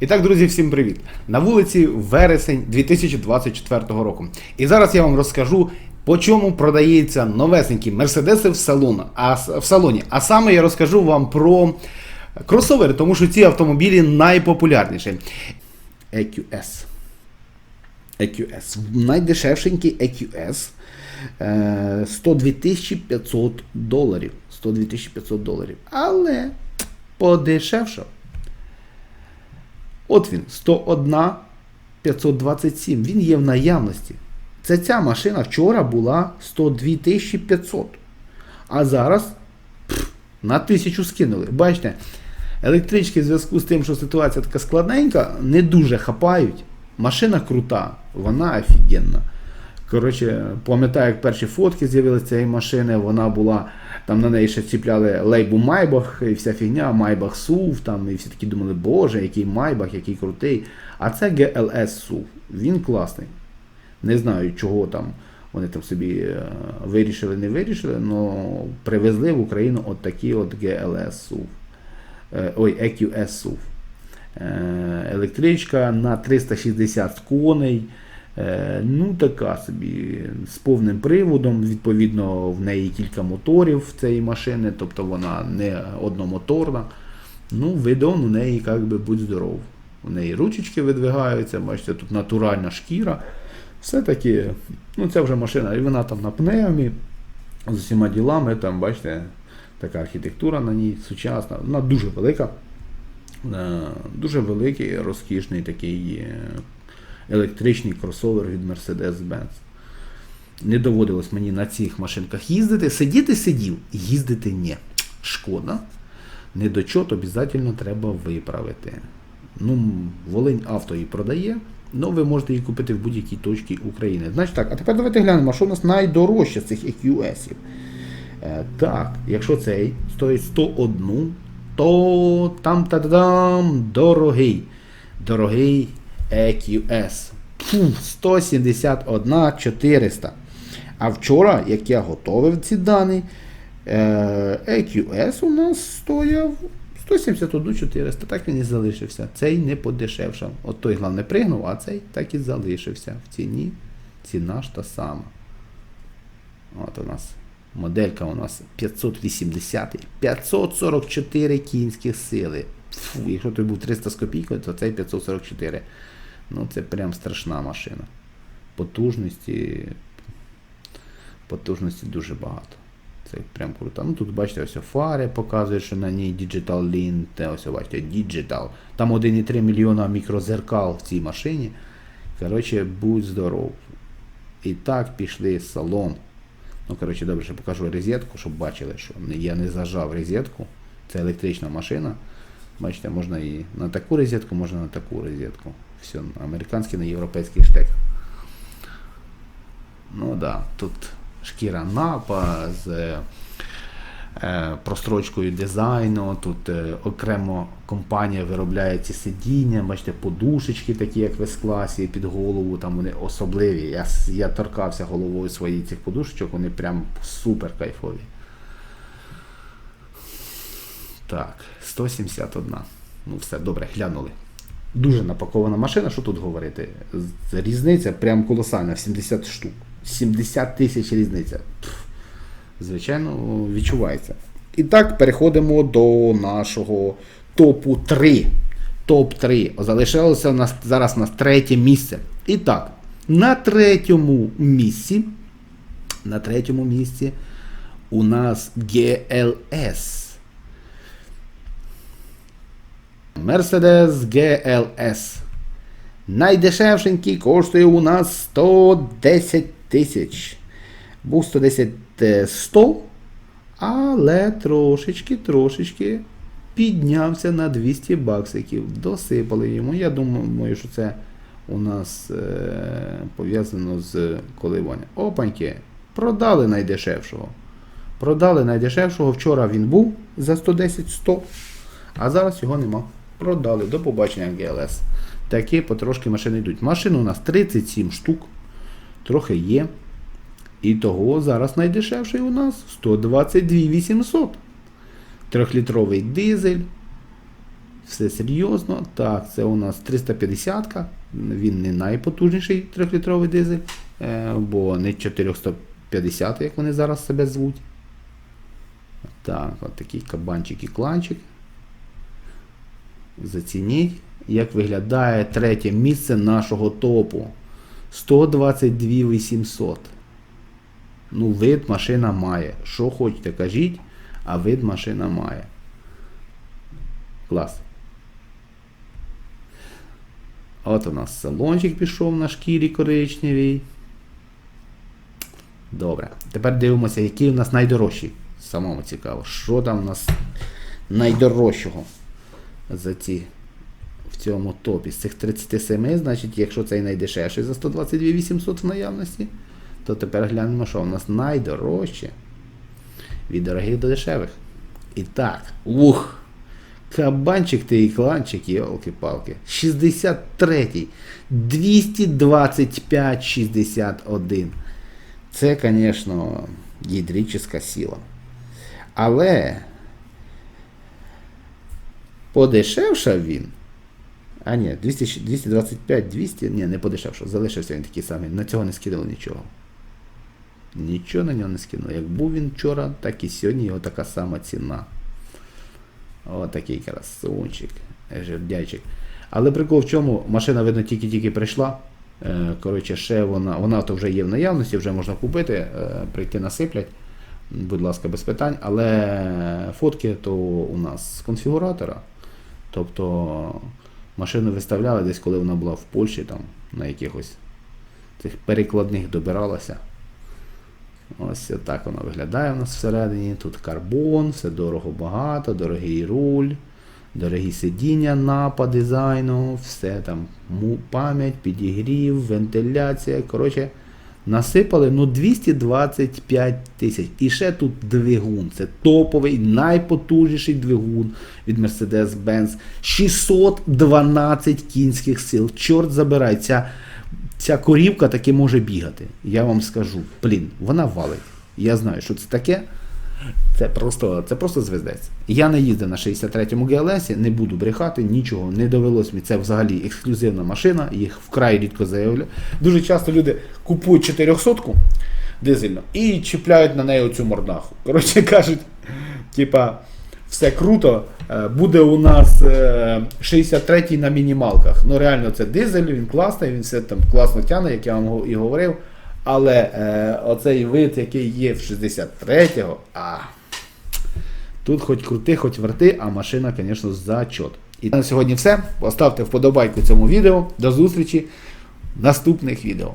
І так, друзі, всім привіт! На вулиці вересень 2024 року. І зараз я вам розкажу, по чому продається новесенькі мерседеси в салоні. А, в салоні. А саме я розкажу вам про кросовери, тому що ці автомобілі найпопулярніші. EQS. EQS. Найдешевшенький EQS. е, 102 500 доларів. 102 500 доларів. Але подешевшав. От він, 101 527. Він є в наявності. Це ця машина вчора була 102 500. А зараз пф, на 1000 скинули. Бачите, електрички в зв'язку з тим, що ситуація така складненька, не дуже хапають. Машина крута, вона офігенна. Коротше, пам'ятаю, як перші фотки з'явилися цієї машини, вона була, там на неї ще ціпляли лейбу Майбах і вся фігня, Майбах SUV, там, і всі такі думали, боже, який Майбах, який крутий. А це GLS SUV. Він класний. Не знаю, чого там вони там собі е, вирішили, не вирішили, але привезли в Україну от такі от GLS SUV. Е, Ой, EQS. Е, Електричка на 360 коней. Е, Ну, така собі з повним приводом. Відповідно, в неї кілька моторів в цієї машини, тобто вона не одномоторна. Ну, видон у неї, як би, будь здоров. У неї ручечки видвигаються, бачите, тут натуральна шкіра. Все-таки, ну це вже машина, і вона там на пневмі, з усіма ділами, там, бачите, така архітектура на ній сучасна, вона дуже велика. Е, Дуже великий, розкішний такий е, електричний кросовер від Mercedes-Benz. Не доводилось мені на цих машинках їздити. Сидіти сидів, їздити ні. Шкода. Недочот обов'язково треба виправити. Ну, Волинь авто її продає, але ви можете її купити в будь-якій точці України. Значить так, а тепер давайте глянемо, що у нас найдорожче з цих EQS-ів. Е, так, якщо цей стоїть 101, то там та дам дорогий. Дорогий EQS. Фу, 171 400. А вчора, як я готовив ці дані, е, EQS у нас стояв 171 400. Так він і залишився. Цей не подешевшав. От той, головне, пригнув, а цей так і залишився. В ціні ціна ж та сама. От у нас моделька у нас 580 544 кінські сили. Фу, якщо той був 300 з копійкою, то цей 544. Ну, це прям страшна машина. Потужності. Потужності дуже багато. Це прям круто. Ну тут бачите, ось фари показує, що на ній Digital Lint, ось бачите, Digital. Там 1,3 мільйона мікрозеркал в цій машині. Коротше, будь здоров. І так пішли з салон. Ну, коротше, добре, що покажу розетку, щоб бачили, що я не зажав розетку. Це електрична машина. Бачите, можна і на таку розетку, можна на таку розетку. Все, американський на європейський штек. Ну да, тут шкіра напа з е, прострочкою дизайну. Тут е, окремо компанія виробляє ці сидіння, бачите, подушечки такі, як в С-класі, під голову, там вони особливі. Я, я торкався головою своїх цих подушечок, вони прям супер кайфові. Так, 171. Ну все, добре, глянули. Дуже напакована машина, що тут говорити? Різниця прям колосальна, 70 штук. 70 тисяч різниця. Звичайно, відчувається. І так, переходимо до нашого топу 3. Топ 3. Залишилося нас зараз у нас третє місце. І так, на третьому місці. На третьому місці у нас GLS. Mercedes GLS. Найдешевшенький коштує у нас 110 тисяч. Був 110 е, 100, але трошечки, трошечки піднявся на 200 баксиків. Досипали йому. Я думаю, що це у нас е, пов'язано з коливанням. Опаньки, продали найдешевшого. Продали найдешевшого. Вчора він був за 110-100, а зараз його нема. Продали. До побачення GLS. Такі потрошки машини йдуть. Машин у нас 37 штук. Трохи є. І того зараз найдешевший у нас 122 800. Трьохлітровий дизель. Все серйозно. Так, це у нас 350 Він не найпотужніший 3-літровий дизель, е, бо не 450, як вони зараз себе звуть. Так, от такий кабанчик і кланчик. Зацініть, як виглядає третє місце нашого топу. 122 800. Ну, вид машина має. Що хочете, кажіть, а вид машина має. Клас. От у нас салончик пішов на шкірі коричневій. Добре. Тепер дивимося, який у нас найдорожчий. Самому цікаво, що там у нас найдорожчого за ці в цьому топі. З цих 37, значить, якщо цей найдешевший за 122 800 в наявності, то тепер глянемо, що у нас найдорожче від дорогих до дешевих. І так, ух! Кабанчик ти і кланчик, йолки-палки. 63-й. 225-61. Це, звісно, гідрическа сила. Але подешевшав він. А ні, 200, 225, 200, ні, не подешевшав, залишився він такий самий. На цього не скинули нічого. Нічого на нього не скинули. Як був він вчора, так і сьогодні його така сама ціна. Отакий красунчик, жердячик. Але прикол в чому, машина, видно, тільки-тільки прийшла. Е, Коротше, ще вона вона то вже є в наявності, вже можна купити, е, прийти насиплять. Будь ласка, без питань. Але фотки то у нас з конфігуратора. Тобто машину виставляли десь, коли вона була в Польщі, там, на якихось цих перекладних добиралася. Ось так воно виглядає у нас всередині. Тут карбон, все дорого багато, дорогий руль, дорогі сидіння на дизайну, все там пам'ять, підігрів, вентиляція. Коротше, насипали ну 225 тисяч. І ще тут двигун. Це топовий, найпотужніший двигун від Mercedes-Benz. 612 кінських сил. Чорт забирай, ця ця корівка таки може бігати. Я вам скажу, блін, вона валить. Я знаю, що це таке. Це просто, це просто звездець. Я не їздив на 63-му GLS, не буду брехати, нічого не довелось мені. Це взагалі ексклюзивна машина, їх вкрай рідко заявляють. Дуже часто люди купують 400 дизельну і чіпляють на неї оцю мордаху. Коротше кажуть, типа, все круто, е, буде у нас е, 63-й на мінімалках. Ну реально це дизель, він класний, він все там класно тягне, як я вам і говорив. Але е, оцей вид, який є в 63-го, а тут хоч крути, хоч верти, а машина, звісно, зачот. І на сьогодні все. Поставте вподобайку цьому відео. До зустрічі в наступних відео.